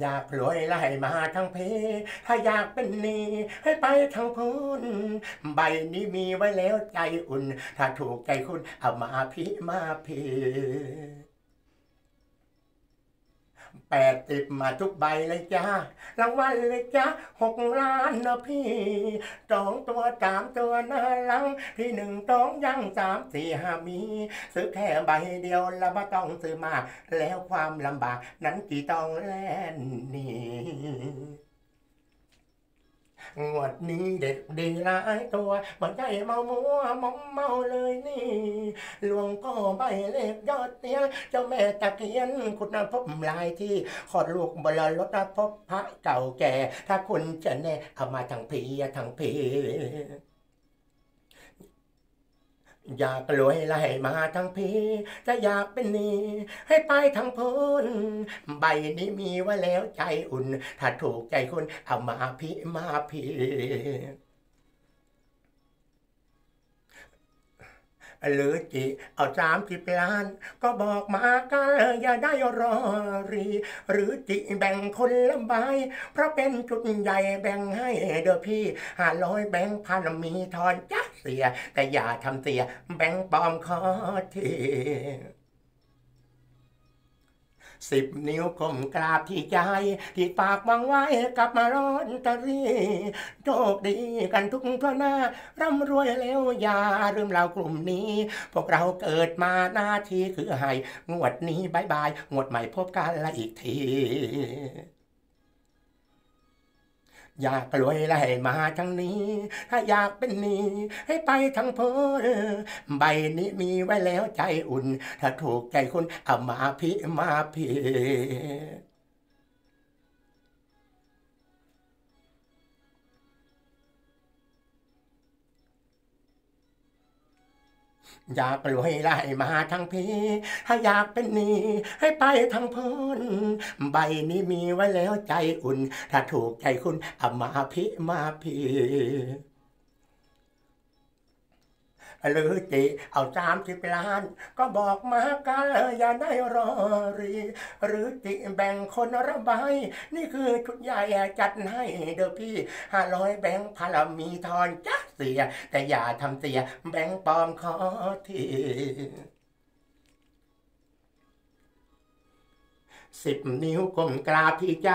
อยากรวยไล่มาทั้งเพ ถ้าอยากเป็นนีให้ไปทางพุนใบนี้มีไว้แล้วใจอุ่น ถ้าถูกใจคุณเอามาพิมาพี แปดติบมาทุกใบเลยจ้ารางวัลเลยจ้าหกล้านนะพี่สองตัวสามตัวหน้าหลัง ที่หนึ่งต้องยังสามสี่ห้ามี ซื้อแค่ใบเดียวแล้วไม่ต้องซื้อมากแล้วความลำบากนั้นกี่ต้องแล่นนี่ งวดนี้เด็ดดีหลายตัวมันใจเมามัวมอมเมาเลยนี่หลวงพ่อใบเล็กยอดเตี้ยเจ้าแม่ตะเคียนคุณพบหลายที่ขอดลูกบลรถพบพระเก่าแก่ ถ้าคุณจะแน่เอามาทางพีทางพี อยากรวยไล่มาทั้งพีจะอยากเป็นหนี้ให้ไปทั้งพ้นใบนี้มีไว้แล้วใจอุ่น ถ้าถูกใจคุณเอามาพี่มาพี่หรือจิเอาสามสิบล้าน ก็บอกมากันอย่าได้รอรี หรือจิแบ่งคนละใบเพราะเป็นจุดใหญ่แบ่งให้เด้อพี่ห้าร้อยแบ่งพันมีทอนจ้า เสีย แต่อย่าทำเสีย แบ่งปลอมขอทีสิบนิ้วก้มกราบที่ใจ ที่ฝากวางไว้กลับมาร้อนตะรีโชคดีกันทุกทั่วหน้า ร่ำรวยแล้วอย่าลืมเรากลุ่มนี้ พวกเราเกิดมาหน้าที่คือให้งวดนี้บายบาย งวดใหม่พบกันละอีกที อยากรวยไล่มาทั้งนี้ ถ้าอยากเป็นนี้ให้ไปทั้งพ้นใบนี้มีไว้แล้วใจอุ่น ถ้าถูกใจคุณเอามาพิมาพิ อยากรวยไล่มาทั้งพีถ้าอยากเป็นหนี้ให้ไปทั้งพ้นใบนี้มีไว้แล้วใจอุ่น ถ้าถูกใจคุณเอามาพิมาพี หรือจิเอาสามสิบล้าน ก็บอกมากันอย่าได้รอรี หรือจิแบ่งคนระบายนี่คือชุดใหญ่จัดให้เด้อพี่ห้าร้อยแบ่งพันมีทอนจ้าเสีย แต่อย่าทำเสียแบ่งปลอมขอที สิบนิ้วก้มกราบที่ใจ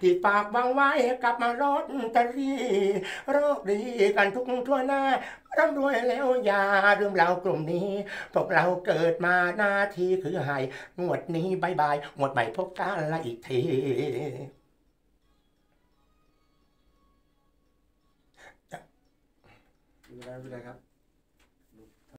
ที่ฝากวางไว้กลับมารถตรีโรคดีกันทุกทั่วหน้าร่ำรวยแล้วอย่าลืมเรากลุ่มนี้ พวกเราเกิดมาหน้าที่คือให้งวดนี้บายบายงวดใหม่พบกันละอีกทีไม่เป็นไม่เป็นไรครับ